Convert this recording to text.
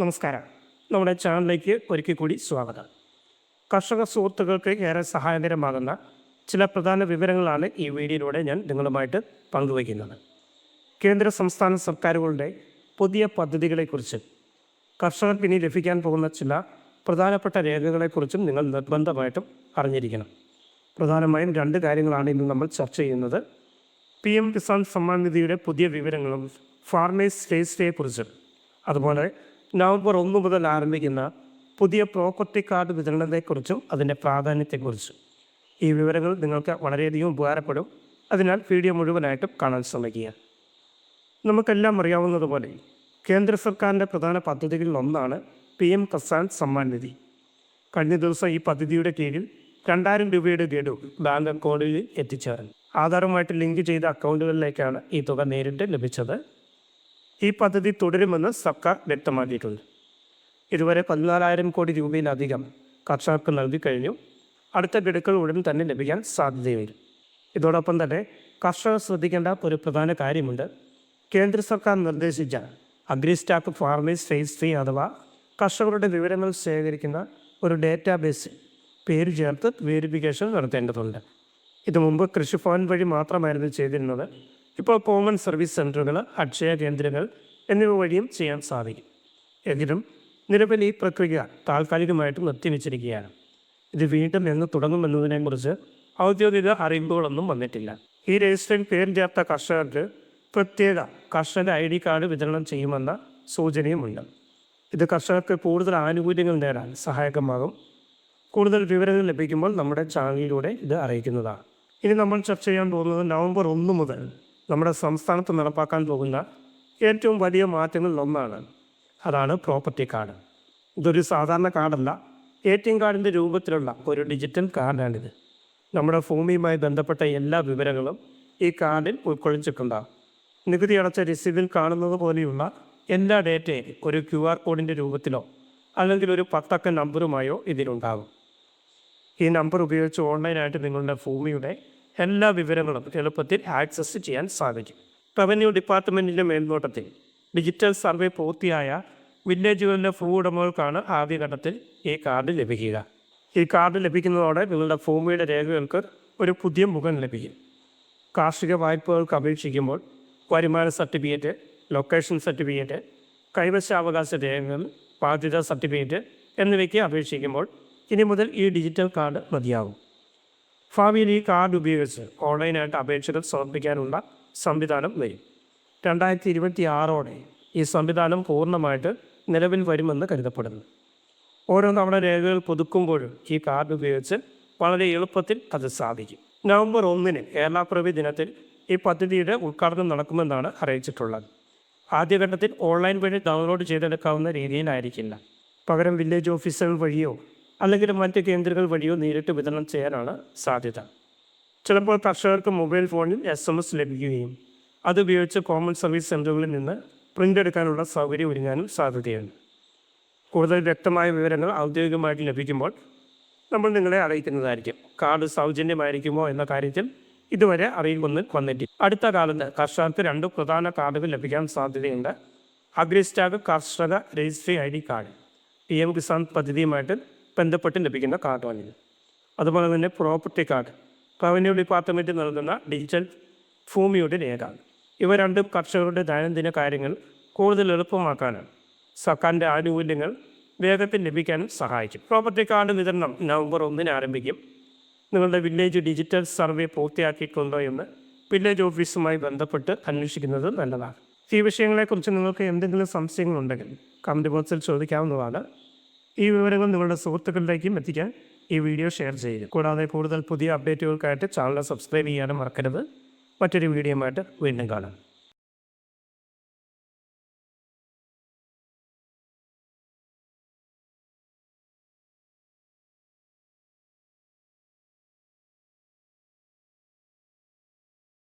നമസ്കാരം. നമ്മുടെ ചാനലിലേക്ക് ഒരിക്കൽ കൂടി സ്വാഗതം. കർഷക സുഹൃത്തുക്കൾക്ക് ഏറെ സഹായകരമാകുന്ന ചില പ്രധാന വിവരങ്ങളാണ് ഈ വീഡിയോയിലൂടെ ഞാൻ നിങ്ങളുമായിട്ട് പങ്കുവയ്ക്കുന്നത്. കേന്ദ്ര സംസ്ഥാന സർക്കാരുകളുടെ പുതിയ പദ്ധതികളെക്കുറിച്ച് കർഷകർക്ക് ഇനി ലഭിക്കാൻ പോകുന്ന ചില പ്രധാനപ്പെട്ട രേഖകളെക്കുറിച്ചും നിങ്ങൾ നിർബന്ധമായിട്ടും അറിഞ്ഞിരിക്കണം. പ്രധാനമായും രണ്ട് കാര്യങ്ങളാണ് ഇന്ന് നമ്മൾ ചർച്ച ചെയ്യുന്നത്. പി എം കിസാൻ സമ്മാൻ നിധിയുടെ പുതിയ വിവരങ്ങളും ഫാർമേഴ്സ് രജിസ്ട്രിയെക്കുറിച്ചും അതുപോലെ നവംബർ ഒന്ന് മുതൽ ആരംഭിക്കുന്ന പുതിയ പ്രോപ്പർട്ടി കാർഡ് വിതരണത്തെക്കുറിച്ചും അതിന്റെ പ്രാധാന്യത്തെക്കുറിച്ചും ഈ വിവരങ്ങൾ നിങ്ങൾക്ക് വളരെയധികം ഉപകാരപ്പെടും. അതിനാൽ വീഡിയോ മുഴുവനായിട്ടും കാണാൻ ശ്രമിക്കുക. നമുക്കെല്ലാം അറിയാവുന്നതുപോലെ കേന്ദ്ര സർക്കാരിന്റെ പ്രധാന പദ്ധതികളിൽ ഒന്നാണ് പി എം കിസാൻ സമ്മാൻ നിധി. കഴിഞ്ഞ ദിവസം ഈ പദ്ധതിയുടെ കീഴിൽ രണ്ടായിരം രൂപയുടെ ഗഡു ബാങ്ക് അക്കൗണ്ടിൽ എത്തിച്ചേർന്നു. ആധാറുമായിട്ട് ലിങ്ക് ചെയ്ത അക്കൗണ്ടുകളിലേക്കാണ് ഈ തുക നേരിട്ട് ലഭിച്ചത്. ഈ പദ്ധതി തുടരുമെന്ന് സർക്കാർ വ്യക്തമാക്കിയിട്ടുണ്ട്. ഇതുവരെ പതിനാലായിരം കോടി രൂപയിലധികം കർഷകർക്ക് നൽകി കഴിഞ്ഞു. അടുത്ത ഗഡുക്കൾ ഉടൻ തന്നെ ലഭിക്കാൻ സാധ്യതയുണ്ട്. ഇതോടൊപ്പം തന്നെ കർഷകർ ശ്രദ്ധിക്കേണ്ട ഒരു പ്രധാന കാര്യമുണ്ട്. കേന്ദ്ര സർക്കാർ നിർദ്ദേശിച്ച അഗ്രി സ്റ്റാഫ് ഫാർമേഴ്സ് ത്രീ അഥവാ കർഷകരുടെ വിവരങ്ങൾ ശേഖരിക്കുന്ന ഒരു ഡേറ്റാബേസ് പേര് ചേർത്ത് വേരിഫിക്കേഷൻ നടത്തേണ്ടതുണ്ട്. ഇത് മുമ്പ് കൃഷിഭവൻ വഴി മാത്രമായിരുന്നു ചെയ്തിരുന്നത്. ഇപ്പോൾ കോമൺ സർവീസ് സെന്ററുകൾ അക്ഷയ കേന്ദ്രങ്ങൾ എന്നിവ വഴിയും ചെയ്യാൻ സാധിക്കും. എങ്കിലും നിലവിൽ ഈ പ്രക്രിയ താൽക്കാലികമായിട്ട് നിർത്തിവെച്ചിരിക്കുകയാണ്. ഇത് വീണ്ടും എന്ന് തുടങ്ങുമെന്നതിനെക്കുറിച്ച് ഔദ്യോഗിക അറിയിപ്പുകളൊന്നും വന്നിട്ടില്ല. ഈ രജിസ്റ്ററിൽ പേര് ചേർത്ത കർഷകർക്ക് പ്രത്യേക കർഷക ഐ ഡി കാർഡ് വിതരണം ചെയ്യുമെന്ന സൂചനയുമുണ്ട്. ഇത് കർഷകർക്ക് കൂടുതൽ ആനുകൂല്യങ്ങൾ നേടാൻ സഹായകമാകും. കൂടുതൽ വിവരങ്ങൾ ലഭിക്കുമ്പോൾ നമ്മുടെ ചാനലിലൂടെ ഇത് അറിയിക്കുന്നതാണ്. ഇനി നമ്മൾ ചർച്ച ചെയ്യാൻ പോകുന്നത് നവംബർ ഒന്ന് മുതൽ നമ്മുടെ സംസ്ഥാനത്ത് നടപ്പാക്കാൻ പോകുന്ന ഏറ്റവും വലിയ മാറ്റങ്ങളിൽ ഒന്നാണ് അതാണ് പ്രോപ്പർട്ടി കാർഡ്. ഇതൊരു സാധാരണ കാർഡല്ല. എ ടി എം കാർഡിന്റെ രൂപത്തിലുള്ള ഒരു ഡിജിറ്റൽ കാർഡാണിത്. നമ്മുടെ ഭൂമിയുമായി ബന്ധപ്പെട്ട എല്ലാ വിവരങ്ങളും ഈ കാർഡിൽ ഉൾക്കൊള്ളിച്ചിട്ടുണ്ടാകും നികുതി അടച്ച രസീതിൽ കാണുന്നത് പോലെയുള്ള എല്ലാ ഡേറ്റയും ഒരു ക്യു ആർ കോഡിന്റെ രൂപത്തിലോ അല്ലെങ്കിൽ ഒരു പത്തക്ക നമ്പറുമായോ ഇതിലുണ്ടാകും ഈ നമ്പർ ഉപയോഗിച്ച് ഓൺലൈനായിട്ട് നിങ്ങളുടെ ഭൂമിയുടെ എല്ലാ വിവരങ്ങളും എളുപ്പത്തിൽ ആക്സസ് ചെയ്യാൻ സാധിക്കും. റവന്യൂ ഡിപ്പാർട്ട്മെന്റിന്റെ മേൽനോട്ടത്തിൽ ഡിജിറ്റൽ സർവേ പൂർത്തിയായ വില്ലേജുകളിലെ ഭൂ ഉടമകൾക്കാണ് ആദ്യഘട്ടത്തിൽ ഈ കാർഡ് ലഭിക്കുക. ഈ കാർഡ് ലഭിക്കുന്നതോടെ നിങ്ങളുടെ ഭൂമിയുടെ രേഖകൾക്ക് ഒരു പുതിയ മുഖം ലഭിക്കും. കാർഷിക വായ്പകൾക്ക് അപേക്ഷിക്കുമ്പോൾ വരുമാന സർട്ടിഫിക്കറ്റ് ലൊക്കേഷൻ സർട്ടിഫിക്കറ്റ് കൈവശാവകാശ രേഖകൾ ബാധ്യത സർട്ടിഫിക്കറ്റ് എന്നിവയ്ക്ക് അപേക്ഷിക്കുമ്പോൾ ഇനി മുതൽ ഈ ഡിജിറ്റൽ കാർഡ് മതിയാകും. ഭാവിയിൽ ഈ കാർഡ് ഉപയോഗിച്ച് ഓൺലൈനായിട്ട് അപേക്ഷകൾ സമർപ്പിക്കാനുള്ള സംവിധാനം വരും. രണ്ടായിരത്തി ഇരുപത്തി ആറോടെ ഈ സംവിധാനം പൂർണമായിട്ട് നിലവിൽ വരുമെന്ന് കരുതപ്പെടുന്നു. ഓരോ തവണ രേഖകൾ പുതുക്കുമ്പോഴും ഈ കാർഡ് ഉപയോഗിച്ച് വളരെ എളുപ്പത്തിൽ അത് സാധിക്കും. നവംബർ ഒന്നിന് കേരള പ്രവി ദിനത്തിൽ ഈ പദ്ധതിയുടെ ഉദ്ഘാടനം നടക്കുമെന്നാണ് അറിയിച്ചിട്ടുള്ളത്. ആദ്യഘട്ടത്തിൽ ഓൺലൈൻ വഴി ഡൗൺലോഡ് ചെയ്തെടുക്കാവുന്ന രീതിയിലായിരിക്കില്ല. പകരം വില്ലേജ് ഓഫീസുകൾ വഴിയോ അല്ലെങ്കിൽ മറ്റ് കേന്ദ്രങ്ങൾ വഴിയോ നേരിട്ട് വിതരണം ചെയ്യാനാണ് സാധ്യത. ചിലപ്പോൾ കർഷകർക്ക് മൊബൈൽ ഫോണിൽ എസ് എം എസ് ലഭിക്കുകയും അതുപയോഗിച്ച് കോമൺ സർവീസ് സെന്ററുകളിൽ നിന്ന് പ്രിന്റ് എടുക്കാനുള്ള സൗകര്യം ഒരുങ്ങാനും സാധ്യതയുണ്ട്. കൂടുതൽ വ്യക്തമായ വിവരങ്ങൾ ഔദ്യോഗികമായിട്ട് ലഭിക്കുമ്പോൾ നമ്മൾ നിങ്ങളെ അറിയിക്കുന്നതായിരിക്കും. കാർഡ് സൗജന്യമായിരിക്കുമോ എന്ന കാര്യത്തിൽ ഇതുവരെ അറിയിപ്പൊന്നും വന്നിട്ടില്ല. അടുത്ത കാലത്ത് കർഷകർക്ക് രണ്ട് പ്രധാന കാർഡുകൾ ലഭിക്കാൻ സാധ്യതയുണ്ട്. അഗ്രിസ്റ്റാഗ് കർഷക registry I D card P M Kisan പദ്ധതിയുമായിട്ട് ബന്ധപ്പെട്ട് ലഭിക്കുന്ന കാർഡാണിത് അതുപോലെ തന്നെ പ്രോപ്പർട്ടി കാർഡ് റവന്യൂ ഡിപ്പാർട്ട്മെന്റ് നൽകുന്ന ഡിജിറ്റൽ ഭൂമിയുടെ രേഖ. ഇവ രണ്ടും കർഷകരുടെ ദൈനംദിന കാര്യങ്ങൾ കൂടുതൽ എളുപ്പമാക്കാനാണ് സർക്കാരിന്റെ ആനുകൂല്യങ്ങൾ വേഗത്തിൽ ലഭിക്കാനും സഹായിക്കും. പ്രോപ്പർട്ടി കാർഡ് വിതരണം നവംബർ ഒന്നിന് ആരംഭിക്കും. നിങ്ങളുടെ വില്ലേജ് ഡിജിറ്റൽ സർവേ പൂർത്തിയാക്കിയിട്ടുണ്ടോ എന്ന് വില്ലേജ് ഓഫീസുമായി ബന്ധപ്പെട്ട് അന്വേഷിക്കുന്നത് നല്ലതാണ്. ഈ വിഷയങ്ങളെക്കുറിച്ച് നിങ്ങൾക്ക് എന്തെങ്കിലും സംശയങ്ങളുണ്ടെങ്കിൽ കമന്റ് ബോക്സിൽ ചോദിക്കാവുന്നതാണ്. ഈ വിവരങ്ങൾ നിങ്ങളുടെ സുഹൃത്തുക്കളിലേക്കും എത്തിക്കാൻ ഈ വീഡിയോ ഷെയർ ചെയ്യുക. കൂടാതെ കൂടുതൽ പുതിയ അപ്ഡേറ്റുകൾക്കായിട്ട് ചാനൽ സബ്സ്ക്രൈബ് ചെയ്യാനും മറക്കരുത്. മറ്റൊരു വീഡിയോയുമായിട്ട് വീണ്ടും കാണാം.